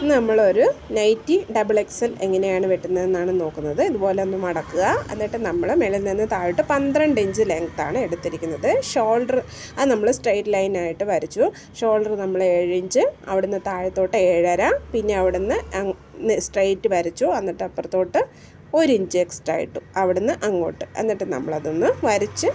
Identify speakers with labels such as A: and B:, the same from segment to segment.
A: ഇന്ന് നമ്മളൊരു nightie double XL എങ്ങനെയാണ് വെട്ടുന്നതെന്നാണ് നോക്കുന്നത്. ഇതുപോലെ ഒന്ന് മടക്കുക. എന്നിട്ട് നമ്മൾ മേളിൽ നിന്ന് താഴോട്ട് പന്ത്രണ്ട് ഇഞ്ച് ലെങ്ത്താണ് എടുത്തിരിക്കുന്നത്. ഷോൾഡർ അത് നമ്മൾ സ്ട്രെയിറ്റ് ലൈനായിട്ട് വരച്ചു. ഷോൾഡർ നമ്മൾ ഏഴ് ഇഞ്ച് അവിടുന്ന് താഴത്തോട്ട് ഏഴര പിന്നെ അവിടുന്ന് സ്ട്രെയിറ്റ് വരച്ചു. എന്നിട്ട് അപ്പുറത്തോട്ട് ഒരു ഇഞ്ച് എക്സ്ട്രാ ഇട്ടു. അവിടുന്ന് അങ്ങോട്ട്. എന്നിട്ട് നമ്മളതൊന്ന് വരച്ച്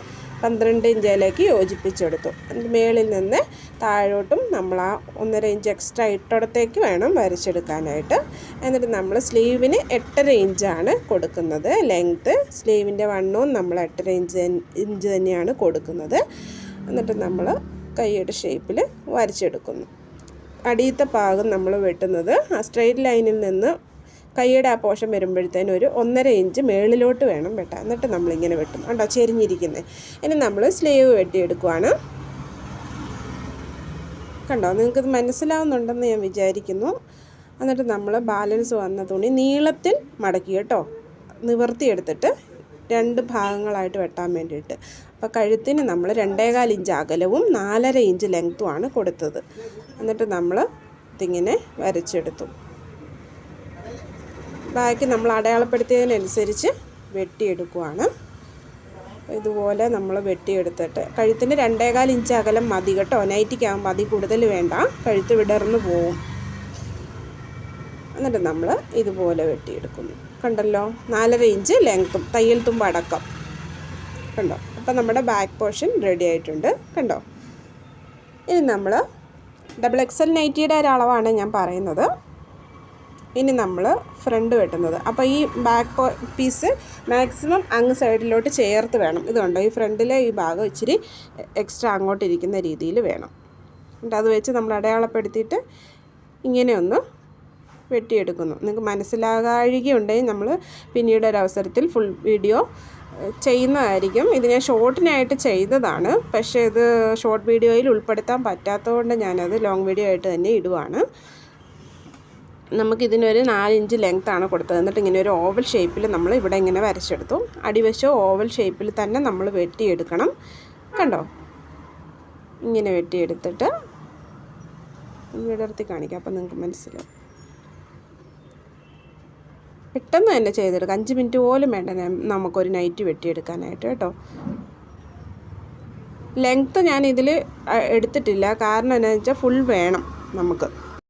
A: പന്ത്രണ്ട് ഇഞ്ചിലേക്ക് യോജിപ്പിച്ചെടുത്തു. അതിന്റെ മേളിൽ നിന്ന് താഴോട്ടും നമ്മൾ ആ ഒന്നര ഇഞ്ച് എക്സ്ട്രാ ഇട്ടടത്തേക്ക് വേണം വരച്ചെടുക്കാനായിട്ട്. എന്നിട്ട് നമ്മൾ സ്ലീവിന് എട്ടര ഇഞ്ചാണ് കൊടുക്കുന്നത്. ലെങ്ത്ത് സ്ലീവിന്റെ വണ്ണവും നമ്മൾ എട്ടര ഇഞ്ച് ഇഞ്ച് തന്നെയാണ് കൊടുക്കുന്നത്. എന്നിട്ട് നമ്മൾ കൈയുടെ ഷേപ്പിൽ വരച്ചെടുക്കുന്നു. അടിയത്തെ ഭാഗം നമ്മൾ വെട്ടുന്നത് ആ സ്ട്രെയിറ്റ് ലൈനിൽ നിന്ന് കൈയുടെ ആ പോഷൻ വരുമ്പോഴത്തേനും ഒരു ഒന്നര ഇഞ്ച് മേളിലോട്ട് വേണം വെട്ടാൻ. എന്നിട്ട് നമ്മളിങ്ങനെ വെട്ടും. കണ്ടോ? ചെരിഞ്ഞിരിക്കുന്നത് ഇനി നമ്മൾ സ്ലീവ് വെട്ടിയെടുക്കുവാണ്. കണ്ടോ? നിങ്ങൾക്കിത് മനസ്സിലാവുന്നുണ്ടെന്ന് ഞാൻ വിചാരിക്കുന്നു. എന്നിട്ട് നമ്മൾ ബാലൻസ് വന്ന തുണി നീളത്തിൽ മടക്കി കേട്ടോ. നിവർത്തിയെടുത്തിട്ട് രണ്ട് ഭാഗങ്ങളായിട്ട് വെട്ടാൻ വേണ്ടിയിട്ട്. അപ്പോൾ കഴുത്തിന് നമ്മൾ രണ്ടേകാൽ ഇഞ്ച് അകലവും നാലര ഇഞ്ച് ലെങ്ത്തുമാണ് കൊടുത്തത്. എന്നിട്ട് നമ്മൾ ഇതിങ്ങനെ വരച്ചെടുത്തു. ബാക്കി നമ്മൾ അടയാളപ്പെടുത്തിയതിനനുസരിച്ച് വെട്ടിയെടുക്കുവാണ്. ഇതുപോലെ നമ്മൾ വെട്ടിയെടുത്തിട്ട് കഴുത്തിന് രണ്ടേകാൽ ഇഞ്ച് അകലം മതി കേട്ടോ. നൈറ്റിക്കാകുമ്പോൾ മതി കൂടുതൽ വേണ്ട. കഴുത്ത് വിടർന്നു പോവും. എന്നിട്ട് നമ്മൾ ഇതുപോലെ വെട്ടിയെടുക്കുന്നു. കണ്ടല്ലോ? നാലര ഇഞ്ച് ലെങ്ത്തും തയ്യൽ തുമ്പ് അടക്കം. കണ്ടോ? അപ്പം നമ്മുടെ ബാക്ക് പോർഷൻ റെഡി ആയിട്ടുണ്ട്. കണ്ടോ? ഇനി നമ്മൾ ഡബിൾ എക്സൽ നൈറ്റിയുടെ ഒരളവാണ് ഞാൻ പറയുന്നത്. ഇനി നമ്മൾ ഫ്രണ്ട് വെട്ടുന്നത്. അപ്പോൾ ഈ ബാക്ക് പീസ് മാക്സിമം അങ്ങ് സൈഡിലോട്ട് ചേർത്ത് വേണം. ഇതുണ്ടോ ഈ ഫ്രണ്ടിലെ ഈ ഭാഗം ഇച്ചിരി എക്സ്ട്രാ അങ്ങോട്ടിരിക്കുന്ന രീതിയിൽ വേണം. എന്നിട്ട് അത് വെച്ച് നമ്മൾ അടയാളപ്പെടുത്തിയിട്ട് ഇങ്ങനെ ഒന്ന് വെട്ടിയെടുക്കുന്നു. നിങ്ങൾക്ക് മനസ്സിലാകാഴികയുണ്ടെങ്കിൽ നമ്മൾ പിന്നീട് ഒരു അവസരത്തിൽ ഫുൾ വീഡിയോ ചെയ്യുന്നതായിരിക്കും. ഇത് ഞാൻ ഷോർട്ടിനായിട്ട് ചെയ്തതാണ്. പക്ഷേ ഇത് ഷോർട്ട് വീഡിയോയിൽ ഉൾപ്പെടുത്താൻ പറ്റാത്തതുകൊണ്ട് ഞാനത് ലോങ് വീഡിയോ ആയിട്ട് തന്നെ ഇടുവാണ്. നമുക്കിതിനൊരു നാലിഞ്ച് ലെങ്ത്താണ് കൊടുത്തത്. എന്നിട്ട് ഇങ്ങനെ ഒരു ഓവൽ ഷേപ്പിൽ നമ്മൾ ഇവിടെ ഇങ്ങനെ വരച്ചെടുത്തു. അടിവശം ഓവൽ ഷേപ്പിൽ തന്നെ നമ്മൾ വെട്ടിയെടുക്കണം. കണ്ടോ? ഇങ്ങനെ വെട്ടിയെടുത്തിട്ട് വിടർത്തി കാണിക്കാം. അപ്പം നിങ്ങൾക്ക് മനസ്സിലാവും. പെട്ടെന്ന് തന്നെ ചെയ്തെടുക്കാം. അഞ്ച് മിനിറ്റ് പോലും വേണ്ട നമുക്കൊരു നൈറ്റ് വെട്ടിയെടുക്കാനായിട്ട് കേട്ടോ. ലെങ്ത്ത് ഞാൻ ഇതിൽ എടുത്തിട്ടില്ല. കാരണം എന്താണെന്ന് വെച്ചാൽ ഫുൾ വേണം നമുക്ക്.